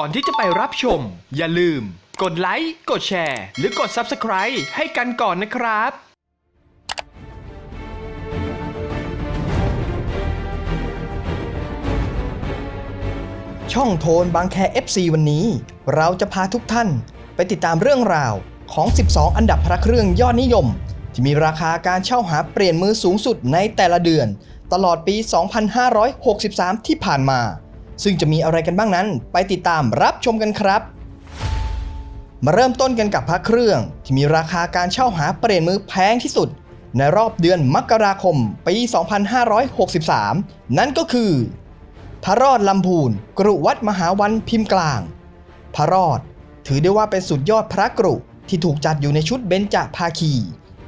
ก่อนที่จะไปรับชม อย่าลืม กดไลค์กดแชร์ หรือกด Subscribe ให้กันก่อนนะครับ ช่องโทนบางแค FC วันนี้ เราจะพาทุกท่านไปติดตามเรื่องราวของ 12 อันดับพระเครื่องยอดนิยม ที่มีราคาการเช่าหาเปลี่ยนมือสูงสุดในแต่ละเดือน ตลอดปี 2563 ที่ผ่านมา ซึ่งจะมีอะไรกันบ้างนั้น ไปติดตามรับชมกันครับ มาเริ่มต้นกันกับพระเครื่อง ที่มีราคาการเช่าหาเปลี่ยนมือแพงที่สุด ในรอบเดือนมกราคมปี 2563 นั่นก็คือ พระรอดลำพูนกรุวัดมหาวันพิมพ์กลาง พระรอด ถือได้ว่าเป็นสุดยอดพระกรุที่ถูกจัดอยู่ในชุดเบญจภาคี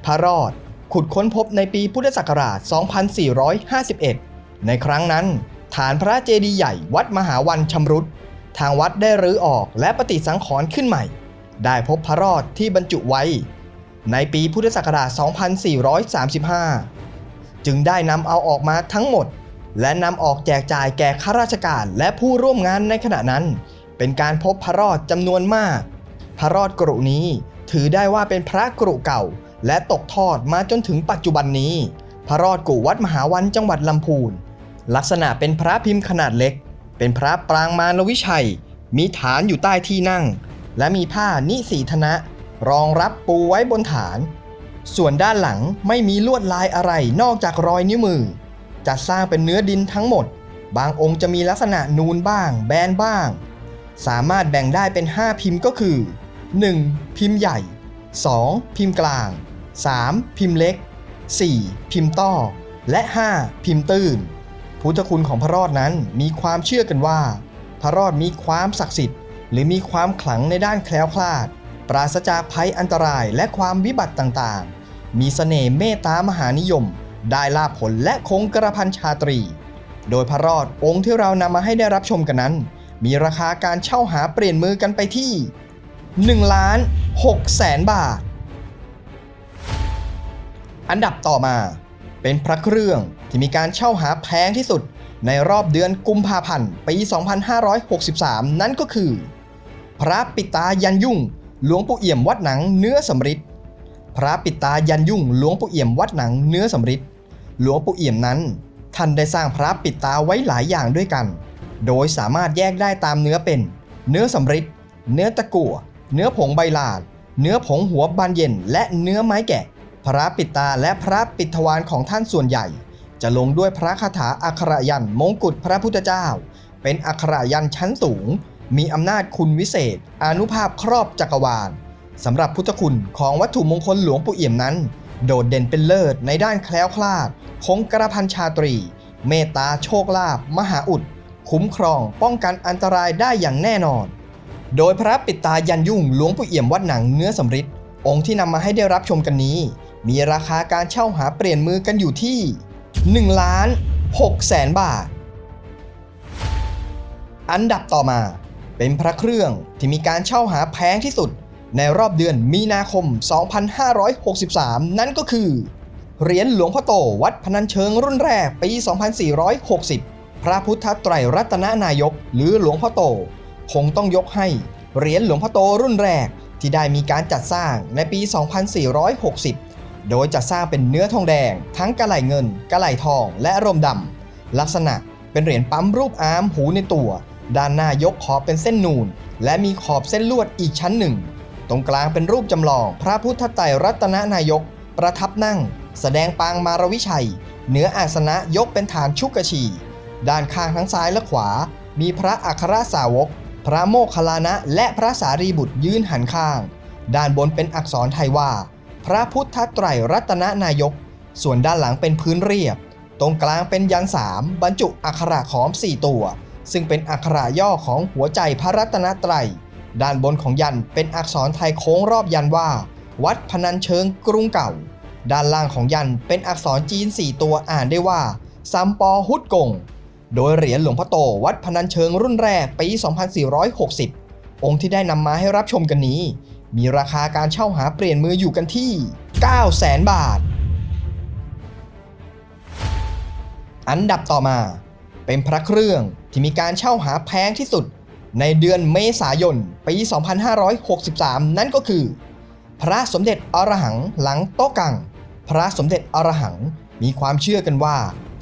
พระรอด ขุดค้นพบในปีพุทธศักราช 2451 ในครั้งนั้น ฐานพระเจดีย์ใหญ่วัดมหาวันชำรุด ทางวัดได้รื้อออกและปฏิสังขรณ์ขึ้นใหม่ ได้พบพระรอดที่บรรจุไว้ ในปีพุทธศักราช 2435 จึงได้นำเอาออกมาทั้งหมด และนำออกแจกจ่ายแก่ข้าราชการและผู้ร่วมงานในขณะนั้น เป็นการพบพระรอดจำนวนมาก พระรอดกรุนี้ถือได้ว่าเป็นพระกรุเก่า และตกทอดมาจนถึงปัจจุบันนี้ พระรอดกุวัดมหาวันจังหวัดลำพูน ลักษณะเป็นพระพิมพ์ขนาดเล็ก เป็นพระปรางมารวิชัย มีฐานอยู่ใต้ที่นั่ง และมีผ้านิสีธนะ รองรับปูไว้บนฐาน ส่วนด้านหลังไม่มีลวดลายอะไรนอกจากรอยนิ้วมือ จัดสร้างเป็นเนื้อดินทั้งหมด บางองค์จะมีลักษณะนูนบ้าง แบนบ้าง สามารถแบ่งได้เป็น 5 พิมพ์ก็คือ 1. พิมพ์ใหญ่ 2. พิมพ์กลาง 3. พิมพ์เล็ก 4. พิมพ์ต้อ และ 5. พิมพ์ตื้น พุทธคุณของพระรอดนั้นมีความเชื่อกันว่า พระรอดมีความศักดิ์สิทธิ์ หรือมีความขลังในด้านแคล้วคลาด ปราศจากภัยอันตรายและความวิบัติต่างๆ มีเสน่ห์เมตตามหานิยม ได้ลาภผลและคงกระพันชาตรี โดยพระรอดองค์ที่เรานำมาให้ได้รับชมกันนั้น มีราคาการเช่าหาเปลี่ยนมือกันไปที่1ล้าน6แสนบาท อันดับต่อมาเป็นพระเครื่อง ที่มีการเช่าหาแพงที่สุด ในรอบเดือนกุมภาพันธ์ปี 2563 นั่นก็คือ พระปิตายันยุ่ง หลวงปู่เอี่ยมวัดหนังเนื้อสำริดพระปิตายันยุ่งหลวงปู่เอี่ยมวัดหนังเนื้อสำริดหลวงปู่เอี่ยมนั้น ท่านได้สร้างพระปิตาไว้หลายอย่างด้วยกัน โดยสามารถแยกได้ตามเนื้อเป็น เนื้อสำริดเนื้อตะกั่วเนื้อผงใบลานเนื้อผงหัวบานเย็น และเนื้อไม้แกะ พระปิตาและพระปิดทวารของท่านส่วนใหญ่ จะลงด้วยพระคาถาอักขระยันมงกุฎพระพุทธเจ้า เป็นอักขระยันชั้นสูง มีอำนาจคุณวิเศษ อนุภาพครอบจักรวาลสำหรับพุทธคุณของวัตถุมงคลหลวงปู่เอี่ยมนั้น โดดเด่นเป็นเลิศในด้านแคล้วคลาด คงกระพันชาตรี เมตตาโชคลาภมหาอุด คุ้มครองป้องกันอันตรายได้อย่างแน่นอน โดยพระปิดตายันยุ่งหลวงปู่เอี่ยมวัดหนังเนื้อสำริดองค์ที่นำมาให้ได้รับชมกันนี้ มีราคาการเช่าหาเปลี่ยนมือกันอยู่ที่ 1ล้าน6แสนบาท อันดับต่อมาเป็นพระเครื่องที่มีการเช่าหาแพงที่สุดในรอบเดือนมีนาคม 2563 นั่นก็คือ เหรียญหลวงพ่อโตวัดพนัญเชิงรุ่นแรกปี 2460 พระพุทธไตรรัตนนายก หรือหลวงพ่อโต คงต้องยกให้ เหรียญหลวงพ่อโตรุ่นแรกที่ได้มีการจัดสร้างในปี 2460 โดยจัดสร้างเป็นเนื้อทองแดง ทั้งกระไหลเงิน กระไหลทอง และรมดำ ลักษณะเป็นเหรียญปั๊มรูปอาร์มหูในตัว ด้านหน้ายกขอบเป็นเส้นนูน และมีขอบเส้นลวดอีกชั้นหนึ่ง ตรงกลางเป็นรูปจำลอง พระพุทธไตรรัตนนายก ประทับนั่ง แสดงปางมารวิชัย เหนืออาสนะยกเป็นฐานชุกชี ด้านข้างทั้งซ้ายและขวา มีพระอัครสาวก พระโมคคัลลานะ และพระสารีบุตรยืนหันข้าง ด้านบนเป็นอักษรไทยว่า พระพุทธไตรรัตนนายก ส่วนด้านหลังเป็นพื้นเรียบ ตรงกลางเป็นยันสามบรรจุอักขระขอม 4 ตัว ซึ่งเป็นอักขระย่อของหัวใจพระรัตนตรัย ด้านบนของยันเป็นอักษรไทยโค้งรอบยันว่า วัดพนัญเชิงกรุงเก่า ด้านล่างของยันเป็นอักษรจีน 4 ตัวอ่านได้ว่าซัมปอฮุดกง โดยเหรียญหลวงพ่อโตวัดพนัญเชิงรุ่นแรกปี 2460 องค์ที่ได้นำมาให้รับชมกันนี้ มีราคาการเช่าหาเปลี่ยนมืออยู่กันที่ 9 0 0 0 0 0 บาท อันดับต่อมา เป็นพระเครื่องที่มีการเช่าหาแพงที่สุด ในเดือนเมษายน ปี 2563 นั่นก็คือ พระสมเด็จอรหังหลังโต๊ะกัง พระสมเด็จอรหังมีความเชื่อกันว่า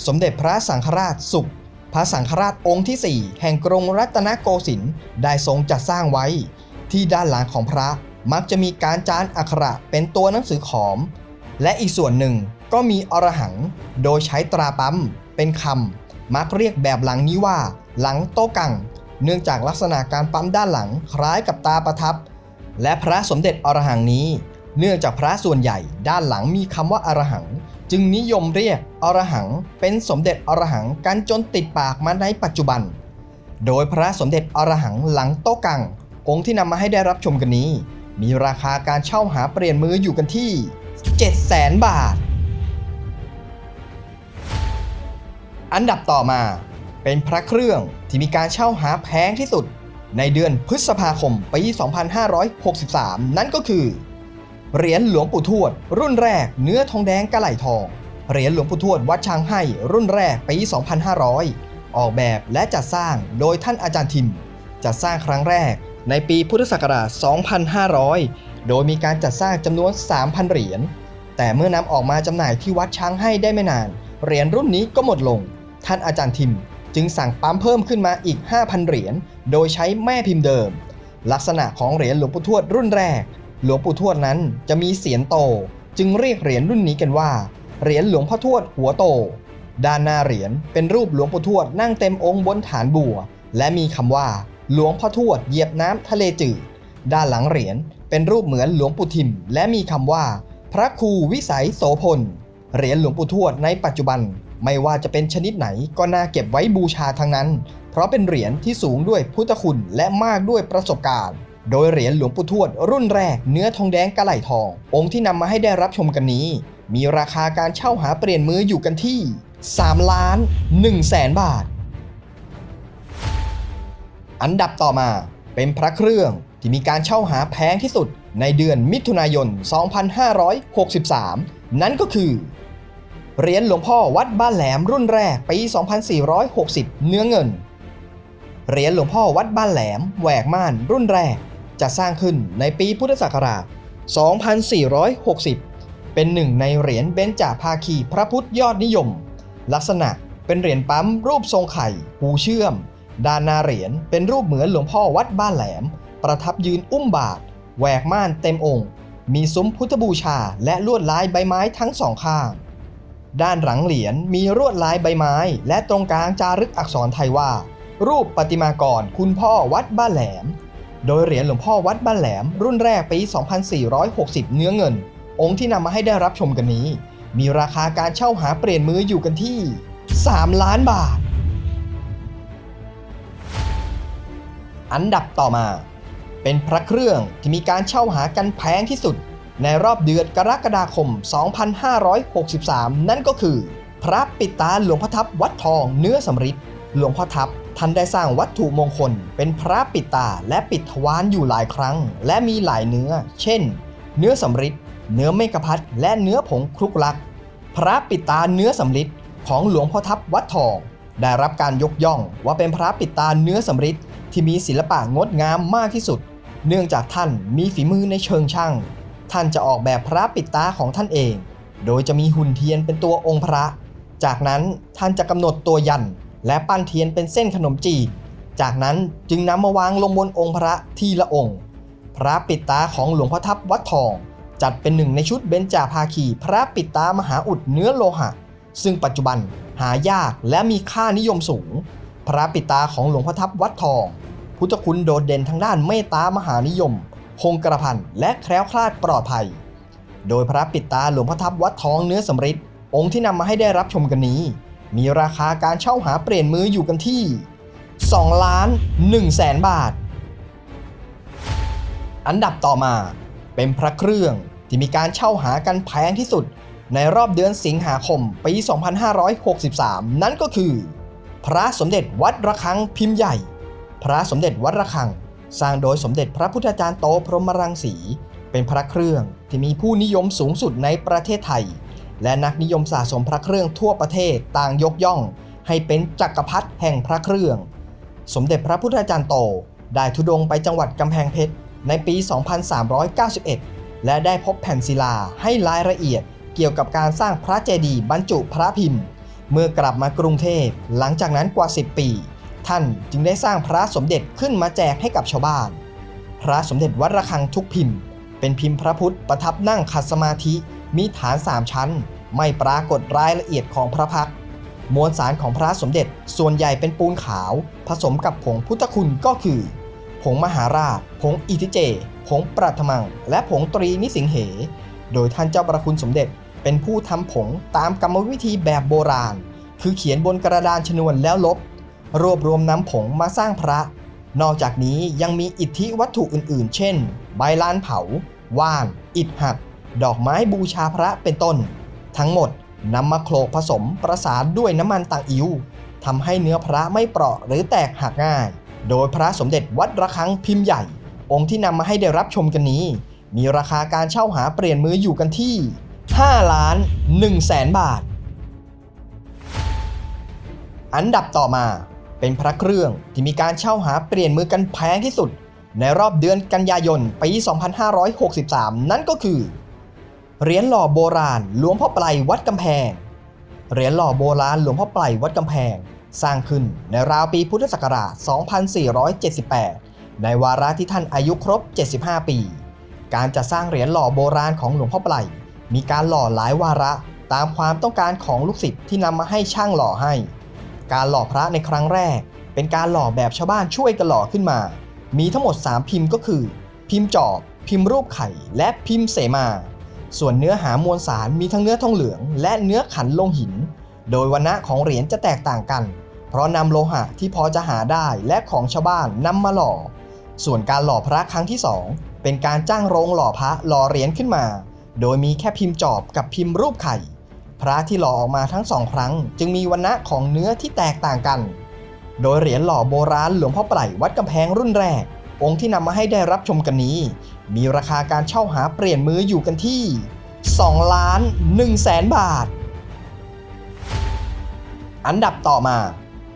สมเด็จพระสังฆราชสุข พระสังฆราชองค์ที่ 4 แห่งกรุงรัตนโกสินทร์ได้ทรงจัดสร้างไว้ที่ด้านหลังของพระ มักจะมีการจานอักขระเป็นตัวหนังสือขอม และอีกส่วนหนึ่งก็มีอรหัง โดยใช้ตราปั๊มเป็นคำมักเรียกแบบหลังนี้ว่า หลังโต๊ะกัง เนื่องจากลักษณะการปั๊มด้านหลังคล้ายกับตาประทับ และพระสมเด็จอรหังนี้ เนื่องจากพระส่วนใหญ่ด้านหลังมีคำว่าอรหัง จึงนิยมเรียกอรหัง เป็นสมเด็จอรหังกันจนติดปากมาในปัจจุบัน โดยพระสมเด็จอรหังหลังโต๊ะกังองค์ที่นำมาให้ได้รับชมกันนี้ มีราคาการเช่าหาเปลี่ยนมืออยู่กันที่ 700,000 บาท อันดับต่อมาเป็นพระเครื่องที่มีการเช่าหาแพงที่สุด ในเดือนพฤษภาคมปี 2563 นั่นก็คือ เหรียญหลวงปู่ทวด รุ่นแรกเนื้อทองแดงกระไหลทอง เหรียญหลวงปู่ทวดวัดช้างให้รุ่นแรกปี 2500 ออกแบบและจัดสร้างโดยท่านอาจารย์ทิม จัดสร้างครั้งแรก ในปีพุทธศักราช 2500 โดยมีการจัดสร้างจำนวน 3,000 เหรียญ แต่เมื่อนำออกมาจำหน่ายที่วัดช้างให้ได้ไม่นาน เหรียญรุ่นนี้ก็หมดลง ท่านอาจารย์ทิมจึงสั่งปั๊มเพิ่มขึ้นมาอีก 5,000 เหรียญ โดยใช้แม่พิมพ์เดิม ลักษณะของเหรียญหลวงปู่ทวดรุ่นแรก หลวงปู่ทวดนั้นจะมีเสียนโต จึงเรียกเหรียญรุ่นนี้กันว่า เหรียญหลวงพ่อทวดหัวโต ด้านหน้าเหรียญเป็นรูปหลวงปู่ทวดนั่งเต็มองค์บนฐานบัว และมีคำว่า หลวงพ่อทวดเหยียบน้ำทะเลจืด ด้านหลังเหรียญเป็นรูปเหมือนหลวงปู่ทิม และมีคำว่า พระครูวิสัยโสพล เหรียญหลวงปู่ทวดในปัจจุบันไม่ว่าจะเป็นชนิดไหนก็น่าเก็บไว้บูชาทั้งนั้น เพราะเป็นเหรียญที่สูงด้วยพุทธคุณและมากด้วยประสบการณ์ โดยเหรียญหลวงปู่ทวดรุ่นแรกเนื้อทองแดงกระไหลทอง องค์ที่นำมาให้ได้รับชมกันนี้ มีราคาการเช่าหาเปลี่ยนมืออยู่กันที่ 3 ล้าน1แสนบาท อันดับต่อมาเป็นพระเครื่องที่มีการเช่าหาแพงที่สุดในเดือนมิถุนายน 2563 นั่นก็คือเหรียญหลวงพ่อวัดบ้านแหลมรุ่นแรกปี 2460 เนื้อเงิน เหรียญหลวงพ่อวัดบ้านแหลมแหวกม่านรุ่นแรกจะสร้างขึ้นในปีพุทธศักราช 2460 เป็นหนึ่งในเหรียญเบญจภาคีพระพุทธยอดนิยม ลักษณะเป็นเหรียญปั๊มรูปทรงไข่หูเชื่อม ด้านหน้าเหรียญเป็นรูปเหมือนหลวงพ่อวัดบ้านแหลม ประทับยืนอุ้มบาทแหวกม่านเต็มองค์ มีซุ้มพุทธบูชาและลวดลายใบไม้ทั้งสองข้าง ด้านหลังเหรียญมีรวดลายใบไม้ และตรงกลางจารึกอักษรไทยว่า รูปประติมากรคุณพ่อวัดบ้านแหลม โดยเหรียญหลวงพ่อวัดบ้านแหลม รุ่นแรกปี 2460 เนื้อเงิน องค์ที่นำมาให้ได้รับชมกันนี้ มีราคาการเช่าหาเปลี่ยนมืออยู่กันที่ 3 ล้านบาท อันดับต่อมา เป็นพระเครื่องที่มีการเช่าหากันแพงที่สุด ในรอบเดือนกรกฎาคม 2563 นั่นก็คือ พระปิตาหลวงพ่อทับวัดทองเนื้อสำริดหลวงพ่อทับท่านได้สร้างวัตถุมงคล เป็นพระปิตาและปิดทวารอยู่หลายครั้ง และมีหลายเนื้อ เช่น เนื้อสำริดเนื้อเมกพัดและเนื้อผงคลุกลัก พระปิตาเนื้อสำริดของหลวงพ่อทับวัดทอง ได้รับการยกย่องว่าเป็นพระปิตาเนื้อสำริด ที่มีศิลปะงดงามมากที่สุด เนื่องจากท่านมีฝีมือในเชิงช่าง ท่านจะออกแบบพระปิดตาของท่านเอง โดยจะมีหุ่นเทียนเป็นตัวองค์พระ จากนั้นท่านจะกำหนดตัวยันและปั้นเทียนเป็นเส้นขนมจีบจากนั้นจึงนำมาวางลงบนองค์พระทีละองค์ พระปิดตาของหลวงพ่อทับวัดทอง จัดเป็นหนึ่งในชุดเบญจาภาคี พระปิดตามหาอุดเนื้อโลหะ ซึ่งปัจจุบันหายากและมีค่านิยมสูง พระปิตาของหลวงพ่อทับวัดทอง พุทธคุณโดดเด่นทางด้านเมตตามหานิยม คงกระพันและแคล้วคลาดปลอดภัย โดยพระปิตาหลวงพ่อทับวัดทองเนื้อสำริดองค์ที่นำมาให้ได้รับชมกันนี้ มีราคาการเช่าหาเปลี่ยนมืออยู่กันที่2ล้าน1แสนบาท อันดับต่อมาเป็นพระเครื่องที่มีการเช่าหากันแพงที่สุด ในรอบเดือนสิงหาคมปี 2563 นั่นก็คือ พระสมเด็จวัดระฆังพิมพ์ใหญ่ พระสมเด็จวัดระฆัง สร้างโดยสมเด็จพระพุทธาจารย์โตพรหมรังสี เป็นพระเครื่องที่มีผู้นิยมสูงสุดในประเทศไทย และนักนิยมสะสมพระเครื่องทั่วประเทศต่างยกย่อง ให้เป็นจักรพรรดิแห่งพระเครื่อง สมเด็จพระพุทธาจารย์โตได้ทุดงไปจังหวัดกำแพงเพชรในปี 2391 และได้พบแผ่นศิลาให้รายละเอียดเกี่ยวกับการสร้างพระเจดีย์บรรจุพระพิมพ์ เมื่อกลับมากรุงเทพหลังจากนั้นกว่า 10 ปี ท่านจึงได้สร้างพระสมเด็จขึ้นมาแจกให้กับชาวบ้าน พระสมเด็จวัดระฆังทุกพิมพ์ เป็นพิมพ์พระพุทธประทับนั่งขัดสมาธิมีฐาน3ชั้น ไม่ปรากฏรายละเอียดของพระพักมวลสารของพระสมเด็จส่วนใหญ่เป็นปูนขาว ผสมกับผงพุทธคุณก็คือ ผงมหาราช ผงอิทิเจ ผงปรัฐมัง และผงตรีนิสิงเห โดยท่านเจ้าประคุณสมเด็จ เป็นผู้ทำผงตามกรรมวิธีแบบโบราณ คือเขียนบนกระดานชนวนแล้วลบ รวบรวมน้ำผงมาสร้างพระ นอกจากนี้ยังมีอิทธิวัตถุอื่นๆ เช่น ใบลานเผา ว่าน อิฐหัก ดอกไม้บูชาพระเป็นต้น ทั้งหมดนำมาโขลกผสมประสานด้วยน้ำมันต่างอิ้วทำให้เนื้อพระไม่เปราะหรือแตกหักง่าย โดยพระสมเด็จวัดระฆังพิมพ์ใหญ่ องค์ที่นำมาให้ได้รับชมกันนี้ มีราคาการเช่าหาเปลี่ยนมืออยู่กันที่ 5 ล้าน1แสนบาท อันดับต่อมาเป็นพระเครื่องที่มีการเช่าหาเปลี่ยนมือกันแพงที่สุด ในรอบเดือนกันยายนปี 2563 นั่นก็คือ เหรียญหล่อโบราณหลวงพ่อไปลวัดกำแพง เหรียญหล่อโบราณหลวงพ่อไปลวัดกำแพง สร้างขึ้นในราวปีพุทธศักราช 2478 ในวาระที่ท่านอายุครบ 75 ปี การจัดสร้างเหรียญหล่อโบราณของหลวงพ่อไปล มีการหล่อหลายวาระตามความต้องการของลูกศิษย์ที่นำมาให้ช่างหล่อให้ การหล่อพระในครั้งแรก เป็นการหล่อแบบชาวบ้านช่วยกันหล่อขึ้นมา มีทั้งหมด 3 พิมพ์ก็คือ พิมพ์จอบ พิมพ์รูปไข่ และพิมพ์เสมา ส่วนเนื้อหามวลสารมีทั้งเนื้อทองเหลือง และเนื้อขันลงหิน โดยวันณะของเหรียญจะแตกต่างกัน เพราะนำโลหะที่พอจะหาได้และของชาวบ้านนำมาหล่อ ส่วนการหล่อพระครั้งที่ 2 เป็นการจ้างโรงหล่อพระหล่อเหรียญขึ้นมา โดยมีแค่พิมพ์จอบกับพิมพ์รูปไข่ พระที่หล่อออกมาทั้งสองครั้ง จึงมีวันณะของเนื้อที่แตกต่างกัน โดยเหรียญหล่อโบราณหลวงพ่อไปลวัดกำแพงรุ่นแรก องค์ที่นำมาให้ได้รับชมกันนี้ มีราคาการเช่าหาเปลี่ยนมืออยู่กันที่2ล้าน1แสนบาท อันดับต่อมา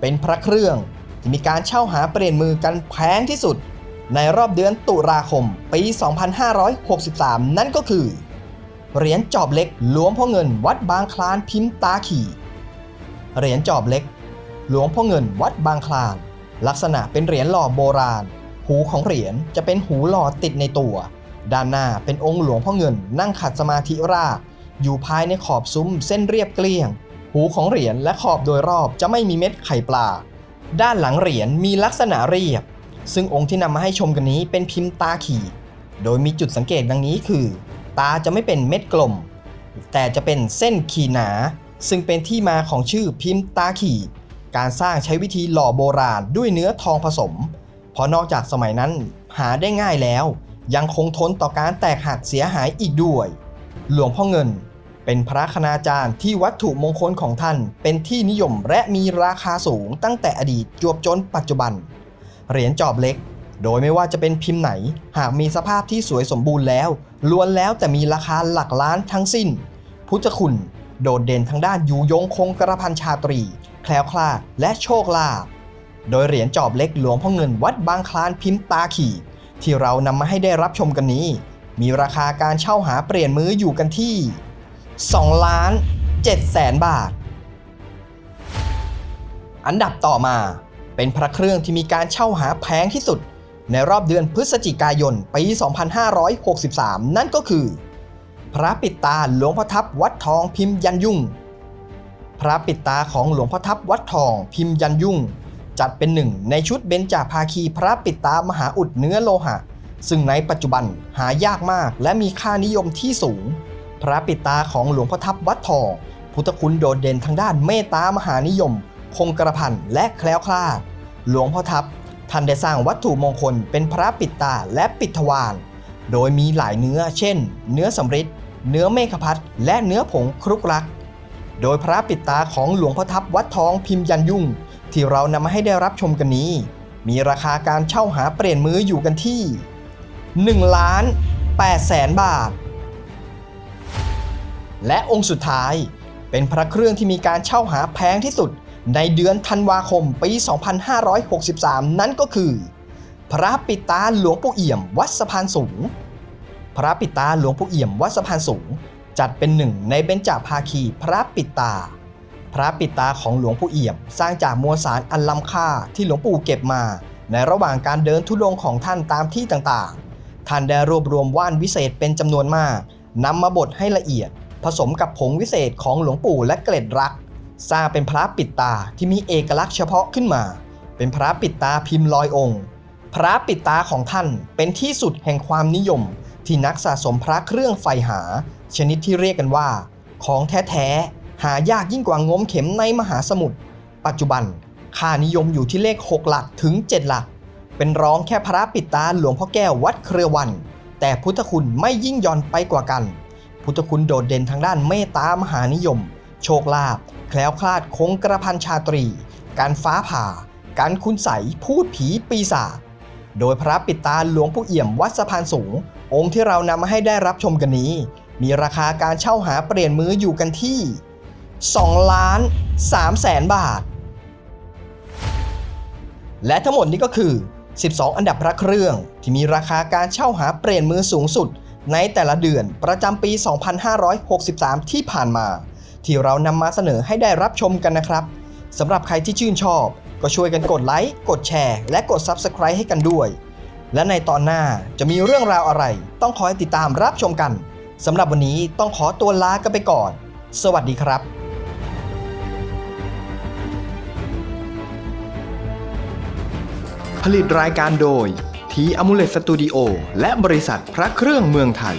เป็นพระเครื่องที่มีการเช่าหาเปลี่ยนมือกันแพงที่สุด ในรอบเดือนตุลาคมปี 2563 นั่นก็คือ เหรียญจอบเล็กหลวงพ่อเงินวัดบางคลานพิมพ์ตาขี่เหรียญจอบเล็ก หลวงพ่อเงินวัดบางคลาน ลักษณะเป็นเหรียญหล่อโบราณ หูของเหรียญจะเป็นหูหล่อติดในตัว ด้านหน้าเป็นองค์หลวงพ่อเงินนั่งขัดสมาธิราบอยู่ภายในขอบซุ้มเส้นเรียบเกลี้ยง หูของเหรียญและขอบโดยรอบจะไม่มีเม็ดไข่ปลา ด้านหลังเหรียญมีลักษณะเรียบ ซึ่งองค์ที่นำมาให้ชมกันนี้เป็นพิมพ์ตาขีดโดยมีจุดสังเกตดังนี้คือ ตาจะไม่เป็นเม็ดกลม แต่จะเป็นเส้นขีหนา ซึ่งเป็นที่มาของชื่อพิมพ์ตาขีการสร้างใช้วิธีหล่อโบราณด้วยเนื้อทองผสม เพราะนอกจากสมัยนั้นหาได้ง่ายแล้ว ยังคงทนต่อการแตกหักเสียหายอีกด้วย หลวงพ่อเงินเป็นพระคณาจารย์ที่วัตถุมงคลของท่านเป็นที่นิยมและมีราคาสูงตั้งแต่อดีตจวบจนปัจจุบัน เหรียญจอบเล็ก โดยไม่ว่าจะเป็นพิมพ์ไหน หากมีสภาพที่สวยสมบูรณ์แล้ว ล้วนแล้วแต่มีราคาหลักล้านทั้งสิ้น พุทธคุณ โดดเด่นทางด้านยูยงคงกระพันชาตรี แคล้วคลาดและโชคลาภโดยเหรียญจอบเล็กหลวงพ่อเงินวัดบางคลานพิมพ์ตาขีดที่เรานำมาให้ได้รับชมกันนี้ มีราคาการเช่าหาเปลี่ยนมืออยู่กันที่ 2 ล้าน7แสนบาท อันดับต่อมาเป็นพระเครื่องที่มีการเช่าหาแพงที่สุด ในรอบเดือนพฤศจิกายนปี 2563 นั่นก็คือ พระปิดตาหลวงพ่อทับวัดทองพิมพ์ยันยุ่ง พระปิดตาของหลวงพ่อทับวัดทองพิมพ์ยันยุ่ง จัดเป็นหนึ่งในชุดเบญจภาคีพระปิดตามหาอุดเนื้อโลหะ ซึ่งในปัจจุบันหายากมากและมีค่านิยมที่สูง พระปิดตาของหลวงพ่อทับวัดทอง พุทธคุณโดดเด่นทางด้านเมตตามหานิยม คงกระพันและแคล้วคลาดหลวงพ่อทับ ท่านได้สร้างวัตถุมงคลเป็นพระปิดตาและปิดทวารโดยมีหลายเนื้อ เช่น เนื้อสำริดเนื้อเมฆพัดและเนื้อผงครุกรัก โดยพระปิดตาของหลวงพ่อทับวัดทองพิมพ์ยันยุ่ง ที่เรานำมาให้ได้รับชมกันนี้ มีราคาการเช่าหาเปลี่ยนมืออยู่กันที่1ล้าน8แสนบาท และองค์สุดท้ายเป็นพระเครื่องที่มีการเช่าหาแพงที่สุด ในเดือนธันวาคมปี 2563 นั่นก็คือ พระปิตาหลวงปู่เอี่ยมวัดสะพานสูง พระปิตาหลวงปู่เอี่ยมวัดสะพานสูง จัดเป็นหนึ่งในเบญจภาคีพระปิตา พระปิตาของหลวงปู่เอี่ยม สร้างจากมวลสารอันล้ำค่าที่หลวงปู่เก็บมา ในระหว่างการเดินทุดงของท่านตามที่ต่างๆ ท่านได้รวบรวมว่านวิเศษเป็นจำนวนมากนำมาบดให้ละเอียด ผสมกับผงวิเศษของหลวงปู่และเกล็ดรัก สร้างเป็นพระปิดตาที่มีเอกลักษณ์เฉพาะขึ้นมา เป็นพระปิดตาพิมพ์ลอยองค์ พระปิดตาของท่านเป็นที่สุดแห่งความนิยม ที่นักสะสมพระเครื่องไฟหา ชนิดที่เรียกกันว่า ของแท้ๆหายากยิ่งกว่างมเข็มในมหาสมุทรปัจจุบันค่านิยมอยู่ที่เลข 6 หลักถึง 7 หลัก เป็นรองแค่พระปิดตาหลวงพ่อแก้ววัดเครือวัน แต่พุทธคุณไม่ยิ่งย่อนไปกว่ากัน พุทธคุณโดดเด่นทางด้านเมตตามหานิยม โชคลาภแคล้วคลาดคงกระพันชาตรี การฟ้าผ่า การคุณใสยพูดผีปีศาจโดยพระปิดตาหลวงปู่เอี่ยมวัดสะพานสูง องค์ที่เรานำมาให้ได้รับชมกันนี้ มีราคาการเช่าหาเปลี่ยนมืออยู่กันที่ 2 ล้าน3แสนบาท และทั้งหมดนี้ก็คือ 12 อันดับพระเครื่องที่มีราคาการเช่าหาเปลี่ยนมือสูงสุด ในแต่ละเดือนประจำปี 2563 ที่ผ่านมา ที่เรานำมาเสนอให้ได้รับชมกันนะครับสำหรับใครที่ชื่นชอบ ก็ช่วยกันกดไลค์กดแชร์ และกด Subscribe ให้กันด้วย และในตอนหน้าจะมีเรื่องราวอะไร ต้องคอยติดตามรับชมกันสำหรับวันนี้ต้องขอตัวลากันไปก่อน สวัสดีครับผลิตรายการโดย ทีอมูเลตสตูดิโอและบริษัทพระเครื่องเมืองไทย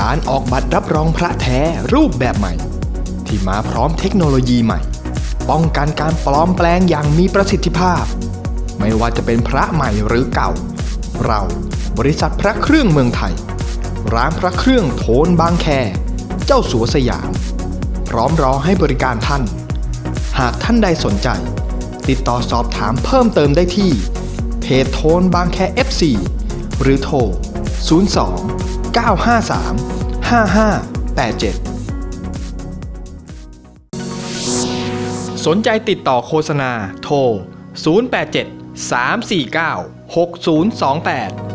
การออกบัตรรับรองพระแท้รูปแบบใหม่ ที่มาพร้อมเทคโนโลยีใหม่ ป้องกันการปลอมแปลงอย่างมีประสิทธิภาพ ไม่ว่าจะเป็นพระใหม่หรือเก่า เราบริษัทพระเครื่องเมืองไทย ร้านพระเครื่องโทนบางแค เจ้าสัวสยาม พร้อมรอให้บริการท่าน หากท่านใดสนใจ ติดต่อสอบถามเพิ่มเติมได้ที่เพจโทนบางแค FC หรือโทร 02 953 5587 สนใจติดต่อโฆษณาโทร 087 349 6028